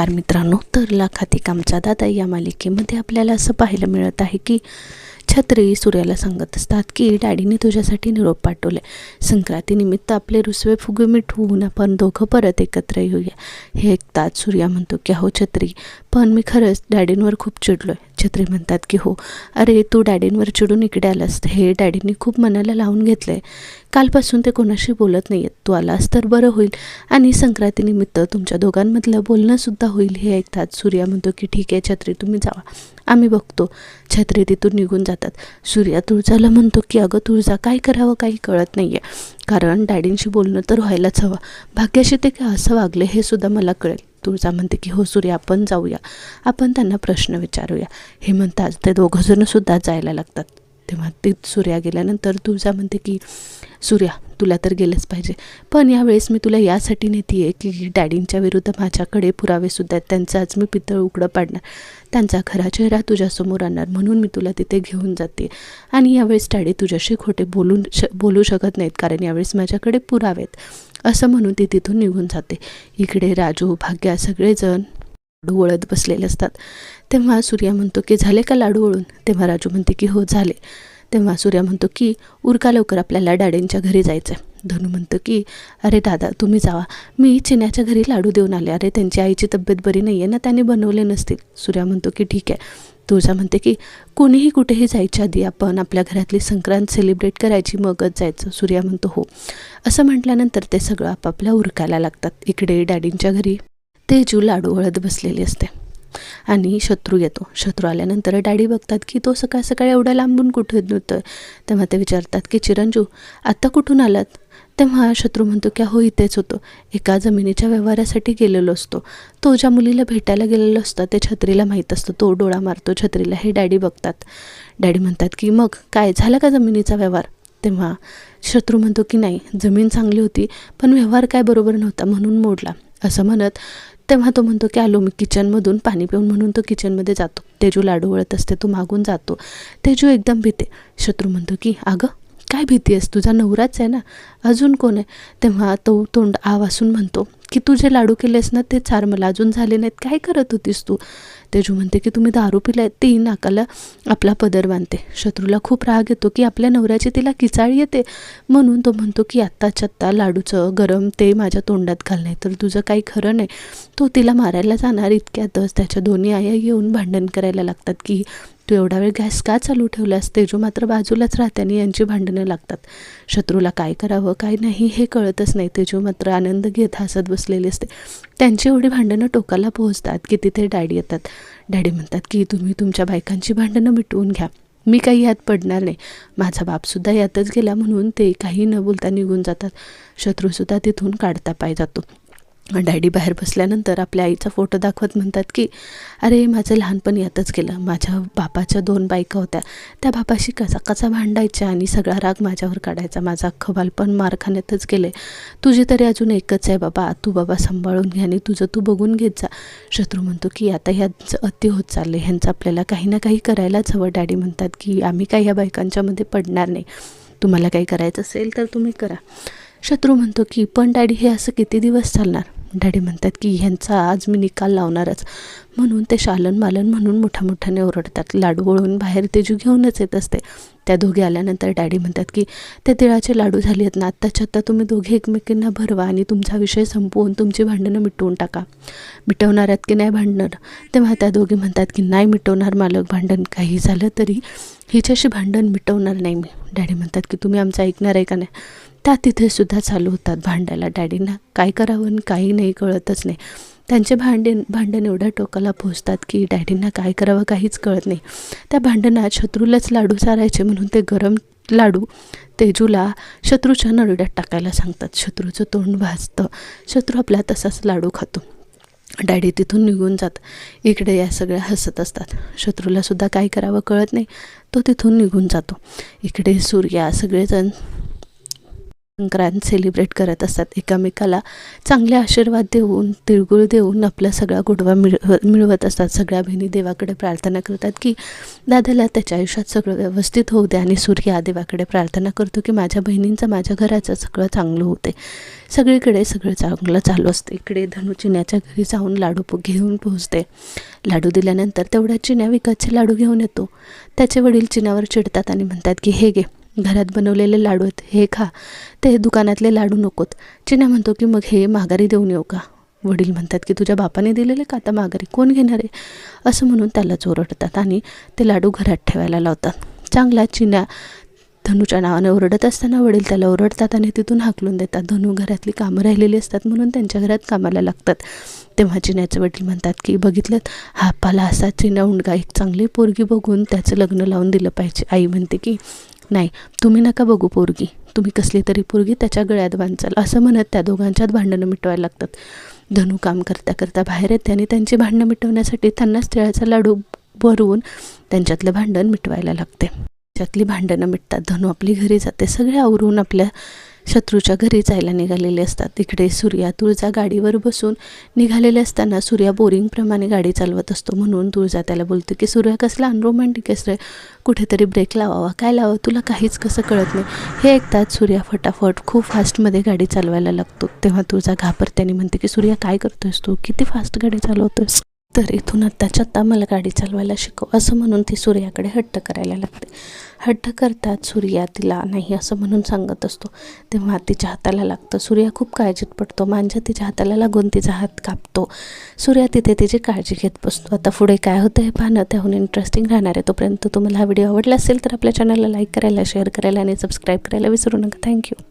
नमस्कार मित्रांनो. तर लाखातिक कामचा दादा या मालिकेमध्ये आपल्याला असं पाहायला मिळत आहे की छत्री सूर्याला सांगत असतात की डॅडीने तुझ्यासाठी निरोप पाठवले संक्रांतीनिमित्त आपले रुसवे फुगे मिठवून आपण दोघं परत एकत्र येऊया. हे ऐकतात सूर्या म्हणतो की हो छत्री. पण मी खरंच डॅडींवर खूप चिडलो आहे छत्री म्हणतात की हो. अरे तू डॅडींवर चिडून इकडे आलास. हे डॅडींनी खूप मनाला लावून घेतलं आहे कालपासून ते कोणाशी बोलत नाही आहेत तू आलास तर बरं होईल. आणि संक्रांतीनिमित्त तुमच्या दोघांमधलं बोलणंसुद्धा होईल हे ऐकतात. सूर्या म्हणतो की ठीक आहे छत्री तुम्ही जावा. आम्ही बघतो. छत्री तिथून निघून जातात. सूर्या तुळजाला म्हणतो की अगं तुळजा काय करावं काही कळत नाही आहे कारण डॅडींशी बोलणं तर व्हायलाच हवं. भाग्याशी ते काय असं वागले हे सुद्धा मला कळेल. तुळजा म्हणते की हो सूर्या आपण जाऊया. आपण त्यांना प्रश्न विचारूया. हे म्हणतात. ते दोघंजणंसुद्धा जायला लागतात. तेव्हा ती सूर्या गेल्यानंतर तुळजा म्हणते की सूर्या तुला तर गेलंच पाहिजे. पण यावेळेस मी तुला यासाठी नेते आहे की डॅडींच्या विरुद्ध माझ्याकडे पुरावेसुद्धा आहेत. त्यांचं आज मी पितळ उघडं पाडणार. त्यांचा खरा चेहरा तुझ्यासमोर आणणार. म्हणून मी तुला तिथे घेऊन जाते. आणि यावेळेस डॅडी तुझ्याशी खोटे बोलून श बोलू शकत नाहीत. कारण यावेळेस माझ्याकडे पुरावे आहेत. असं म्हणून ती तिथून निघून जाते. इकडे राजू भाग्या सगळेजण लाडू वळत बसलेले असतात. तेव्हा सूर्या म्हणतो की झाले का लाडू वळून तेव्हा राजू म्हणते की हो झाले. तेव्हा सूर्या म्हणतो की उरका लवकर आपल्याला डॅडींच्या घरी जायचं आहे धनू म्हणतो की अरे दादा तुम्ही जावा. मी चिन्याच्या घरी लाडू देऊन आले. अरे त्यांची आईची तब्येत बरी नाही आहे ना? त्याने बनवले नसतील. सूर्या म्हणतो की ठीक आहे. तुळजा म्हणते की कोणीही कुठेही जायच्या आधी आपण आपल्या घरातली संक्रांत सेलिब्रेट करायची मगच जायचं. सूर्या म्हणतो हो. असं म्हटल्यानंतर ते सगळं आपापल्या उरकायला लागतात. इकडे डॅडींच्या घरी तेजू लाडू वळत बसलेली असते आणि शत्रू येतो. शत्रू आल्यानंतर डॅडी बघतात की तो सकाळ सकाळी एवढा लांबून कुठे येतो तेव्हा ते विचारतात की चिरंजू आत्ता कुठून आलात? तेव्हा शत्रू म्हणतो की हो इथेच होतो. एका जमिनीच्या व्यवहारासाठी गेलेलो असतो. तो ज्या मुलीला भेटायला गेलेलो असतो ते छत्रीला माहीत असतं. तो डोळा मारतो छत्रीला. हे डॅडी बघतात. डॅडी म्हणतात की मग काय? झाला का जमिनीचा व्यवहार? तेव्हा शत्रू म्हणतो की नाही. जमीन चांगली होती पण व्यवहार काय बरोबर नव्हता म्हणून मोडला. असं म्हणत तेव्हा तो म्हणतो की आलो मी किचनमधून पाणी पिऊन म्हणून तो किचनमध्ये जातो. तेजू लाडू वळत असते तो मागून जातो. तेजू एकदम भीते. शत्रू म्हणतो की अगं काय भीती आहेस? तुझा नवराच आहे ना? अजून कोण आहे? तेव्हा तो तोंड आवासून म्हणतो की तू जे लाडू केलेस ना ते चार मला अजून झाले नाहीत. काय करत होतीस तू? तेजू म्हणते की तुम्ही दारू पिलाय ती नाकाला आपला पदर बांधते. शत्रूला खूप राग येतो की आपल्या नवऱ्याची तिला किचाळी येते. म्हणून तो म्हणतो की आत्ताच्या आत्ता लाडूचं गरम ते माझ्या तोंडात घाल नाही तर तुझं काही खरं नाही. तो तिला मारायला जाणार इतक्यातच. त्याच्या दोन्ही आया येऊन भांडण करायला लागतात की तू एवढा वेळ गॅस का चालू ठेवलास? तेजू मात्र बाजूलाच राहते आणि यांची भांडणं लागतात. शत्रूला काय करावं काय नाही हे कळतच नाही. तेजू मात्र आनंद घेत हसत बसलेली असते. त्यांची एवढी भांडणं टोकाला पोहोचतात की तिथे डॅडी येतात. डॅडी म्हणतात की तुम्ही तुमच्या बायकांची भांडणं मिटवून घ्या. मी काही यात पडणार नाही. माझा बापसुद्धा यातच गेला म्हणून ते काही न बोलता निघून जातात. शत्रूसुद्धा तिथून काढता पाय जातो. डॅडी बाहेर बसल्यानंतर आपल्या आईचा फोटो दाखवत म्हणतात की अरे माझं लहानपण यातच गेलं. माझ्या बापाच्या दोन बायका होत्या. त्या बापाशी कसा कसा भांडायच्या आणि सगळा राग माझ्यावर काढायचा. माझं अख्खं बालपण मारखान्यातच गेले तुझे तरी अजून एकच आहे बाबा. तू बाबा सांभाळून घे आणि तुझं तू बघून घेत जा. शत्रू म्हणतो की आता ह्यांचं अति होत चाललं ह्यांचं आपल्याला काही ना काही करायलाच हवं. डॅडी म्हणतात की आम्ही काही ह्या बायकांच्यामध्ये पडणार नाही. तुम्हाला काही करायचं असेल तर तुम्ही करा. शत्रू म्हणतो की पण डॅडी हे असं किती दिवस चालणार? डॅडी म्हणतात की ह्यांचा आज मी निकाल लावणारच. म्हणून ते शालन मालन म्हणून मोठ्या मोठ्याने ओरडतात. लाडू वळून बाहेर तेजू घेऊनच येत असते. त्या दोघे आल्यानंतर डॅडी म्हणतात की त्या तिळाचे लाडू झाले आहेत ना आत्ताच्या आत्ता तुम्ही दोघे एकमेकींना भरवा आणि तुमचा विषय संपवून तुमची भांडणं मिटवून टाका. मिटवणार आहेत की नाही भांडणं? तेव्हा त्या दोघे म्हणतात की नाही मिटवणार मालक भांडण काही झालं तरी हिच्याशी भांडण मिटवणार नाही मी. डॅडी म्हणतात की तुम्ही आमचं ऐकणार आहे का नाही? त्या तिथेसुद्धा चालू होतात भांडायला. डॅडींना काय करावं आणि काही नाही कळतच नाही. त्यांचे भांडण भांडण एवढ्या टोकाला पोचतात की डॅडींना काय करावं काहीच कळत नाही. त्या भांडणात शत्रूलाच लाडू चारायचे म्हणून ते गरम लाडू तेजूला शत्रूच्या नरड्यात टाकायला सांगतात. शत्रूचं तोंड भाजतं. शत्रू आपला तसाच लाडू खातो. डॅडी तिथून निघून जात. इकडे या सगळ्या हसत असतात. शत्रूलासुद्धा काय करावं कळत नाही. तो तिथून निघून जातो. इकडे सूर्या सगळेजण संक्रांत सेलिब्रेट करत असतात. एकामेकाला चांगले आशीर्वाद देऊन तिळगुळ देऊन आपला सगळा गोडवा मिळ मिळवत असतात. सगळ्या बहिणी देवाकडे प्रार्थना करतात की दादाला त्याच्या आयुष्यात सगळं व्यवस्थित होऊ दे आणि सूर्या देवाकडे प्रार्थना करतो की माझ्या बहिणींचं माझ्या घराचं सगळं चांगलं होते. सगळीकडे सगळं चांगलं चालू असते. इकडे धनु चिन्याच्या घरी जाऊन लाडू पो- घेऊन पोहोचते. लाडू दिल्यानंतर तेवढ्या चिन्या विकतचे लाडू घेऊन येतो. त्याचे वडील चिन्यावर चिडतात आणि म्हणतात की हे घे घरात बनवलेले लाडू आहेत हे खा ते दुकानातले लाडू नकोत. चिन्या म्हणतो की मग हे माघारी देऊन येऊ का? वडील म्हणतात की तुझ्या बापाने दिलेले का आता माघारी? कोण घेणार आहे? असं म्हणून त्यालाच ओरडतात आणि ते लाडू घरात ठेवायला लावतात. चांगला चिन्या धनुच्या नावाने ओरडत असताना वडील त्याला ओरडतात आणि तिथून हाकलून देतात. धनु घरातली कामं राहिलेली असतात म्हणून त्यांच्या घरात कामाला लागतात. तेव्हा चिन्याचे वडील म्हणतात की बघितलं हा पाला असा चिन्या उंडगा एक चांगली पोरगी बघून त्याचं लग्न लावून दिलं पाहिजे. आई म्हणते की नाही तुम्ही नका बघू पोरगी. तुम्ही कसली तरी पोरगी त्याच्या गळ्यात बांधचाल. असं म्हणत त्या दोघांच्यात भांडणं मिटवायला लागतात. धनु काम करता करता बाहेर येते आणि त्यांची भांडणं मिटवण्यासाठी त्यांनाच तिळाचा लाडू भरवून त्यांच्यातलं भांडण मिटवायला लागते. त्यातली भांडणं मिटतात. धनु आपली घरी जाते. सगळे आवरून आपल्या शत्रूच्या घरी जायला निघालेले असतात. इकडे सूर्या तुळजा गाडीवर बसून निघालेले असताना सूर्या बोरिंगप्रमाणे गाडी चालवत असतो. म्हणून तुळजा त्याला बोलते की सूर्या कसला अनरोमॅन्टिक रे? कुठेतरी ब्रेक लावावा. काय लावावं तुला काहीच कसं कळत नाही. हे ऐकतात सूर्या फटाफट खूप फास्टमध्ये गाडी चालवायला लागतो. तेव्हा तुळजा घाबरत्याने म्हणते की सूर्या काय करतोयस तू? किती फास्ट गाडी चालवतोयस? तर इथून आत्ताच्या आत्ता मला गाडी चालवायला शिकव. असं म्हणून ती सूर्याकडे हट्ट करायला लागते. हट्ट करतात सूर्या तिला. नाही असं म्हणून सांगत असतो. तेव्हा तिच्या हाताला लागतं. सूर्या खूप काळजीत पडतो. मांजा तिच्या हाताला लागून तिचा हात कापतो. सूर्या तिथे तिची काळजी घेत बसतो. आता पुढे काय होतं हे पाहणं त्याहून इंटरेस्टिंग राहणार आहे तोपर्यंत. तुम्हाला हा व्हिडिओ आवडला असेल तर आपल्या चॅनलला लाईक करायला शेअर करायला आणि सबस्क्राईब करायला विसरू नका. थँक्यू